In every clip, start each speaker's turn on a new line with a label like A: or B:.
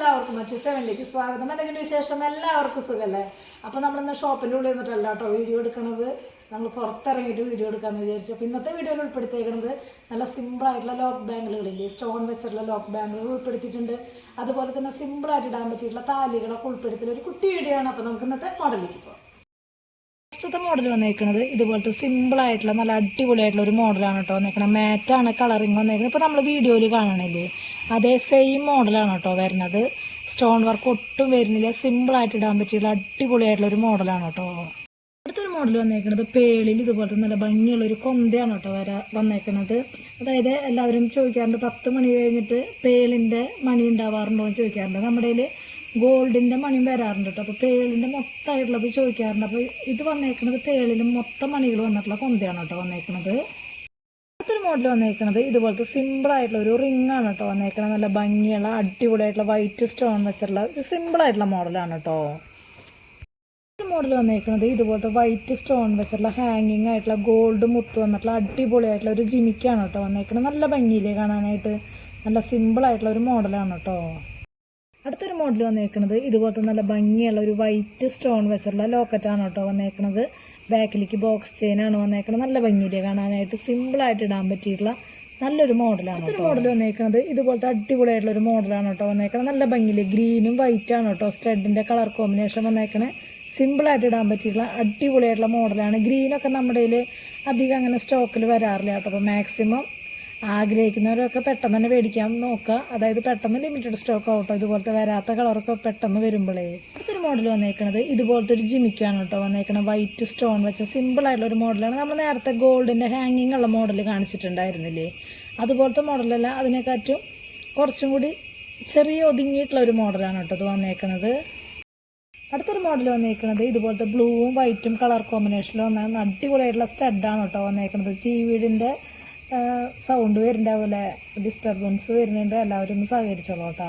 A: എല്ലാവർക്കും മറ്റു സെവനിലേക്ക് സ്വാഗതം. എന്തെങ്കിലും വിശേഷം? എല്ലാവർക്കും സുഖമല്ലേ അപ്പോൾ നമ്മളിന്ന് ഷോപ്പിന്റെ ഉള്ളിൽ നിന്നിട്ടല്ല കേട്ടോ വീഡിയോ എടുക്കണത്. നമ്മൾ പുറത്തിറങ്ങിയിട്ട് വീഡിയോ എടുക്കാമെന്ന് വിചാരിച്ചു. അപ്പോൾ ഇന്നത്തെ വീഡിയോയിൽ ഉൾപ്പെടുത്തിയേക്കുന്നത് നല്ല സിമ്പിളായിട്ടുള്ള ലോക്ക് ബാങ്കുകളില്ലേ? സ്റ്റോൺ വെച്ചിട്ടുള്ള ലോക്ക് ബാങ്കുകൾ ഉൾപ്പെടുത്തിയിട്ടുണ്ട്. അതുപോലെ തന്നെ സിമ്പിളായിട്ട് ഇടാൻ പറ്റിയിട്ടുള്ള താലികളൊക്കെ ഉൾപ്പെടുത്തിയ ഒരു കുട്ടി വീഡിയോ ആണ് അപ്പോൾ നമുക്ക് ഇന്നത്തെ മോഡലിലേക്ക് പോകാം ഫസ്റ്റത്തെ മോഡൽ വന്നേക്കുന്നത് ഇതുപോലത്തെ സിമ്പിൾ ആയിട്ടുള്ള നല്ല അടിപൊളിയായിട്ടുള്ള ഒരു മോഡലാണ് കേട്ടോ വന്നേക്കുന്നത് മാറ്റാണ് കളറിങ് വന്നേക്കുന്നത് ഇപ്പോൾ നമ്മൾ വീഡിയോയിൽ കാണണില്ലേ? അതേ സെയിം മോഡലാണ് കേട്ടോ വരുന്നത്. സ്റ്റോൺ വർക്ക് ഒട്ടും വരുന്നില്ല. സിമ്പിളായിട്ട് ഇടാൻ പറ്റിയുള്ള അടിപൊളിയായിട്ടുള്ള ഒരു മോഡലാണ് കേട്ടോ. അടുത്തൊരു മോഡൽ വന്നേക്കുന്നത് പേളിൽ ഇതുപോലത്തെ നല്ല ഭംഗിയുള്ള ഒരു കൊന്തയാണ് കേട്ടോ വരാ വന്നേക്കുന്നത് അതായത് എല്ലാവരും ചോദിക്കാറുണ്ട് പത്ത് മണി കഴിഞ്ഞിട്ട് പേളിന്റെ മണി ഉണ്ടാവാറുണ്ടോ എന്ന് ചോദിക്കാറുണ്ട്. നമ്മുടെ കയ്യിൽ ഗോൾഡിന്റെ മണിയും വരാറുണ്ട് കേട്ടോ. അപ്പോൾ പേളിന്റെ മൊത്തമായിട്ടുള്ളത് ചോദിക്കാറുണ്ട്. അപ്പോൾ ഇത് വന്നേക്കുന്നത് പേളിലും മൊത്തം മണികൾ വന്നിട്ടുള്ള കൊന്തയാണ് കേട്ടോ വന്നേക്കുന്നത് മോഡൽ വന്നേക്കുന്നത് ഇതുപോലത്തെ സിമ്പിൾ ആയിട്ടുള്ള ഒരു റിംഗ് ആണ് കേട്ടോ വന്നേക്കുന്നത് നല്ല ഭംഗിയുള്ള അടിപൊളിയായിട്ടുള്ള വൈറ്റ് സ്റ്റോൺ വെച്ചിട്ടുള്ള ഒരു സിമ്പിൾ ആയിട്ടുള്ള മോഡലാണ് കേട്ടോ. മോഡൽ വന്നേക്കുന്നത് ഇതുപോലത്തെ വൈറ്റ് സ്റ്റോൺ വെച്ചിട്ടുള്ള ഹാങ്ങിങ് ആയിട്ടുള്ള ഗോൾഡ് മുത്ത് വന്നിട്ടുള്ള അടിപൊളിയായിട്ടുള്ള ഒരു ജിമിക്കാണ് കേട്ടോ വന്നേക്കുന്നത് നല്ല ഭംഗിയില്ലേ കാണാനായിട്ട്? നല്ല സിമ്പിൾ ആയിട്ടുള്ള ഒരു മോഡലാണ് കേട്ടോ. അടുത്തൊരു മോഡൽ വന്നേക്കുന്നത് ഇതുപോലത്തെ നല്ല ഭംഗിയുള്ള ഒരു വൈറ്റ് സ്റ്റോൺ വെച്ചിട്ടുള്ള ലോക്കറ്റാണ് കേട്ടോ വന്നേക്കുന്നത് ബാക്കിലേക്ക് ബോക്സ് ചെയിനാണ് വന്നേക്കുന്നത് നല്ല ഭംഗിയില്ലേ കാണാനായിട്ട് സിമ്പിളായിട്ട് ഇടാൻ പറ്റിയിട്ടുള്ള നല്ലൊരു മോഡലാണ് കേട്ടോ. മോഡൽ വന്നേക്കുന്നത് ഇതുപോലത്തെ അടിപൊളിയായിട്ടുള്ള ഒരു മോഡലാണ് കേട്ടോ വന്നേക്കുന്നത് നല്ല ഭംഗിയിൽ ഗ്രീനും വൈറ്റ് ആണ് കേട്ടോ. സ്റ്റഡിന്റെ കളർ കോമ്പിനേഷൻ വന്നേക്കണേ. സിമ്പിളായിട്ട് ഇടാൻ പറ്റിയിട്ടുള്ള അടിപൊളിയായിട്ടുള്ള മോഡലാണ് ഗ്രീനൊക്കെ നമ്മുടെ അധികം അങ്ങനെ സ്റ്റോക്കിൽ വരാറില്ല കേട്ടോ. അപ്പോൾ മാക്സിമം ആഗ്രഹിക്കുന്നവരൊക്കെ പെട്ടെന്ന് തന്നെ മേടിക്കാൻ നോക്കുക. അതായത് പെട്ടെന്ന് ലിമിറ്റഡ് സ്റ്റോക്ക് ആവട്ടോ ഇതുപോലത്തെ വരാത്ത കളറൊക്കെ പെട്ടെന്ന് വരുമ്പോഴേ അടുത്തൊരു മോഡൽ വന്നേക്കണത് ഇതുപോലത്തെ ഒരു ജിമിക്കാണ് കേട്ടോ വന്നേക്കണത്. വൈറ്റ് സ്റ്റോൺ വെച്ച സിമ്പിൾ ആയിട്ടുള്ള ഒരു മോഡലാണ് നമ്മൾ നേരത്തെ ഗോൾഡിന്റെ ഹാങ്ങിങ് ഉള്ള മോഡൽ കാണിച്ചിട്ടുണ്ടായിരുന്നില്ലേ? അതുപോലത്തെ മോഡലല്ല അതിനെക്കാട്ടും കുറച്ചും കൂടി ചെറിയ ഒതുങ്ങിയിട്ടുള്ള ഒരു മോഡലാണ് കേട്ടോ ഇത് വന്നേക്കണത്. അടുത്തൊരു മോഡൽ വന്നേക്കുന്നത് ഇതുപോലത്തെ ബ്ലൂവും വൈറ്റും കളർ കോമ്പിനേഷനിൽ വന്ന അടിപൊളിയായിട്ടുള്ള സ്റ്റഡാണ് കേട്ടോ വന്നേക്കുന്നത് ചീവീടിന്റെ സൗണ്ട് വരുന്നുണ്ടാവില്ലേ ഡിസ്റ്റർബൻസ് വരുന്നുണ്ട്. എല്ലാവരും ഒന്ന് സഹകരിച്ചോളൂ കേട്ടോ.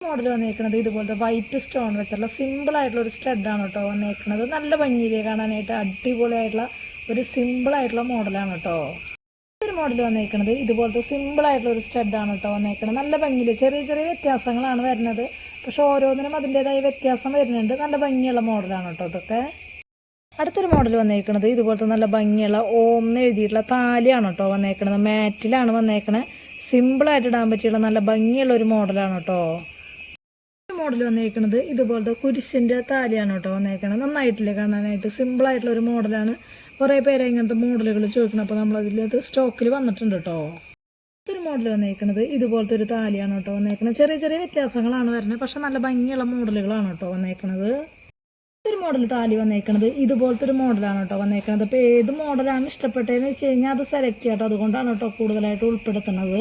A: മോഡൽ വന്നേക്കുന്നത് ഇതുപോലത്തെ വൈറ്റ് സ്റ്റോൺ വെച്ചുള്ള സിമ്പിൾ ആയിട്ടുള്ള ഒരു സ്റ്റഡാണ് കേട്ടോ വന്നേക്കുന്നത് നല്ല ഭംഗിയിലേ കാണാനായിട്ട് അടിപൊളിയായിട്ടുള്ള ഒരു സിമ്പിൾ ആയിട്ടുള്ള മോഡലാണ് കേട്ടോ. ഒരു മോഡൽ വന്നേക്കുന്നത് ഇതുപോലത്തെ സിമ്പിൾ ആയിട്ടുള്ള ഒരു സ്റ്റഡാണ് കേട്ടോ വന്നേക്കുന്നത് നല്ല ഭംഗിയിൽ ചെറിയ ചെറിയ വ്യത്യാസങ്ങളാണ് വരുന്നത്. പക്ഷെ ഓരോന്നിനും അതിന്റെതായ വ്യത്യാസം വരുന്നുണ്ട്. നല്ല ഭംഗിയുള്ള മോഡലാണ് കേട്ടോ ഇതൊക്കെ. അടുത്തൊരു മോഡൽ വന്നേക്കുന്നത് ഇതുപോലത്തെ നല്ല ഭംഗിയുള്ള ഓം എന്ന് എഴുതിയിട്ടുള്ള താലിയാണ് കേട്ടോ വന്നേക്കുന്നത് മാറ്റിലാണ് വന്നേക്കണത് സിമ്പിളായിട്ട് ഇടാൻ പറ്റിയുള്ള നല്ല ഭംഗിയുള്ള ഒരു മോഡലാണ് കേട്ടോ. മോഡൽ വന്നേക്കുന്നത് ഇതുപോലത്തെ കുരിശിന്റെ താലിയാണ് കേട്ടോ വന്നേക്കണത്. നന്നായിട്ടില്ലേ കാണാനായിട്ട്? സിമ്പിളായിട്ടുള്ള ഒരു മോഡലാണ് കുറേ പേരെ ഇങ്ങനത്തെ മോഡലുകൾ ചോദിക്കണം. അപ്പോൾ നമ്മളതിലത് സ്റ്റോക്കിൽ വന്നിട്ടുണ്ട് കേട്ടോ. അടുത്തൊരു മോഡൽ വന്നേക്കുന്നത് ഇതുപോലത്തെ ഒരു താലിയാണ് കേട്ടോ വന്നേക്കുന്നത് ചെറിയ ചെറിയ വ്യത്യാസങ്ങളാണ് വരുന്നത്. പക്ഷെ നല്ല ഭംഗിയുള്ള മോഡലുകളാണ് കേട്ടോ വന്നേക്കുന്നത് ഒരു മോഡൽ താലി വന്നേക്കണത്. ഇതുപോലത്തെ ഒരു മോഡലാണ് കേട്ടോ വന്നേക്കണത്. അപ്പോൾ ഏത് മോഡലാണ് ഇഷ്ടപ്പെട്ടതെന്ന് വെച്ച് കഴിഞ്ഞാൽ അത് സെലക്ട് ചെയ്യട്ടോ. അതുകൊണ്ടാണ് കേട്ടോ കൂടുതലായിട്ട് ഉൾപ്പെടുത്തുന്നത്.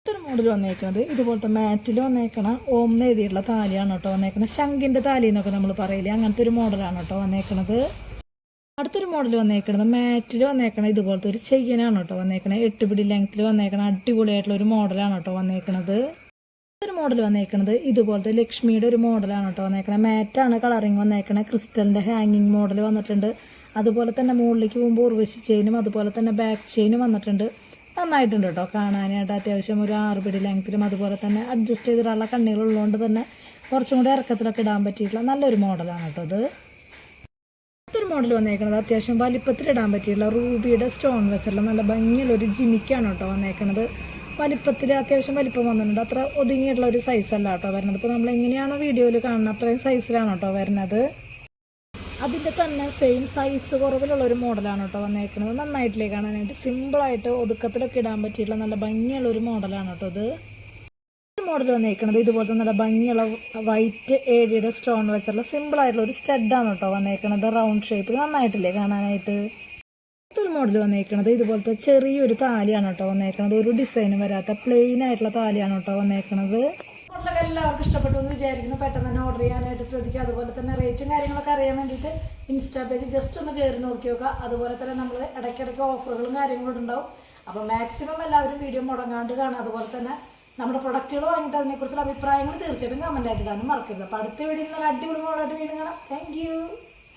A: ഇത്തരം മോഡൽ വന്നേക്കുന്നത് ഇതുപോലത്തെ മാറ്റിൽ വന്നേക്കണ ഓം എഴുതിയിട്ടുള്ള താലിയാണ് കേട്ടോ വന്നേക്കുന്നത് ശംഖിന്റെ താലി എന്നൊക്കെ നമ്മൾ പറയില്ലേ? അങ്ങനത്തെ ഒരു മോഡലാണ് കേട്ടോ വന്നേക്കുന്നത് അടുത്തൊരു മോഡൽ വന്നേക്കുന്നത് മാറ്റിൽ വന്നേക്കണ ഇതുപോലത്തെ ഒരു ചെയ്യനാണ് കേട്ടോ വന്നേക്കണത്. എട്ട് പിടി ലെങ്ത്തിൽ വന്നേക്കണ അടിപൊളിയായിട്ടുള്ള ഒരു മോഡലാണ് കേട്ടോ വന്നേക്കണത്. ഒരു മോഡൽ വന്നേക്കണത് ഇതുപോലത്തെ ലക്ഷ്മിയുടെ ഒരു മോഡലാണ് കേട്ടോ വന്നേക്കണത്. മാറ്റാണ് കളറിങ് വന്നേക്കണത്. ക്രിസ്റ്റലിന്റെ ഹാങ്ങിങ് മോഡൽ വന്നിട്ടുണ്ട്. അതുപോലെ തന്നെ മുകളിലേക്ക് പോകുമ്പോൾ ഉർവശി ചെയിനും അതുപോലെ തന്നെ ബാക്ക് ചെയിനും വന്നിട്ടുണ്ട്. നന്നായിട്ടുണ്ട് കേട്ടോ കാണാനായിട്ട്. അത്യാവശ്യം ഒരു ആറ് പിടി ലെങ്ത്തിലും അതുപോലെ തന്നെ അഡ്ജസ്റ്റ് ചെയ്തിട്ടുള്ള കണ്ണികളുള്ളതുകൊണ്ട് തന്നെ കുറച്ചും കൂടി ഇറക്കത്തിലൊക്കെ ഇടാൻ പറ്റിയിട്ടുള്ള നല്ലൊരു മോഡലാണ് കേട്ടോ ഇത്. അടുത്തൊരു മോഡൽ വന്നേക്കുന്നത് അത്യാവശ്യം വലിപ്പത്തിൽ ഇടാൻ പറ്റിയുള്ള റൂബിയുടെ സ്റ്റോൺ വെച്ചുള്ള നല്ല ഭംഗിയുള്ള ഒരു ജിമിക്കാണ് കേട്ടോ വന്നേക്കുന്നത് വലിപ്പത്തിൽ അത്യാവശ്യം വലിപ്പം വന്നിട്ടുണ്ട്. അത്ര ഒതുങ്ങിയിട്ടുള്ള ഒരു സൈസല്ല കേട്ടോ വരുന്നത്. ഇപ്പോൾ നമ്മൾ എങ്ങനെയാണോ വീഡിയോയിൽ കാണുന്നത് അത്രയും സൈസിലാണ് കേട്ടോ വരുന്നത്. അതിന്റെ തന്നെ സെയിം സൈസ് കുറവിലുള്ള ഒരു മോഡലാണ് കേട്ടോ വന്നേക്കുന്നത്. നന്നായിട്ടില്ലേ കാണാനായിട്ട് സിമ്പിളായിട്ട് ഒതുക്കത്തിലൊക്കെ ഇടാൻ പറ്റിയിട്ടുള്ള നല്ല ഭംഗിയുള്ള ഒരു മോഡലാണ് കേട്ടോ ഇത്. മോഡൽ വന്നേക്കുന്നത് ഇതുപോലത്തെ നല്ല ഭംഗിയുള്ള വൈറ്റ് ഏരിയയുടെ സ്റ്റോൺ വെച്ചുള്ള സിമ്പിളായിട്ടുള്ള ഒരു സ്റ്റഡാണ് കേട്ടോ വന്നേക്കുന്നത്. റൗണ്ട് ഷേപ്പ് നന്നായിട്ടില്ലേ കാണാനായിട്ട്? അടുത്തൊരു മോഡൽ വന്നേക്കണത്. ഇതുപോലത്തെ ചെറിയൊരു താലിയാണ് കേട്ടോ വന്നേക്കണത്. ഒരു ഡിസൈനും വരാത്ത പ്ലെയിൻ ആയിട്ടുള്ള താലിയാണ് കേട്ടോ വന്നേക്കണത്. എല്ലാവർക്കും ഇഷ്ടപ്പെട്ടു എന്ന് വിചാരിക്കുന്നു. പെട്ടെന്ന് തന്നെ ഓർഡർ ചെയ്യാനായിട്ട് ശ്രദ്ധിക്കുക. അതുപോലെ തന്നെ റേറ്റും കാര്യങ്ങളൊക്കെ അറിയാൻ വേണ്ടിയിട്ട് ഇൻസ്റ്റാ പേജ് ജസ്റ്റ് ഒന്ന് കയറി നോക്കി നോക്കുക. അതുപോലെ തന്നെ നമ്മൾ ഇടയ്ക്കിടയ്ക്ക് ഓഫറുകളും കാര്യങ്ങളും ഉണ്ടാവും. അപ്പോൾ മാക്സിമം എല്ലാവരും വീഡിയോ മുടങ്ങാണ്ട് കാണുക. അതുപോലെ തന്നെ നമ്മുടെ പ്രൊഡക്റ്റുകൾ വാങ്ങിയിട്ട് അതിനെക്കുറിച്ചുള്ള അഭിപ്രായങ്ങൾ തീർച്ചയായിട്ടും കമന്റ് ആയിട്ട് ഇടാനും മറക്കരുത്. അപ്പോൾ അടുത്ത വീഡിയോ നല്ല അടിപൊളി മോഡലായിട്ട് വീണ്ടും കാണാം. താങ്ക്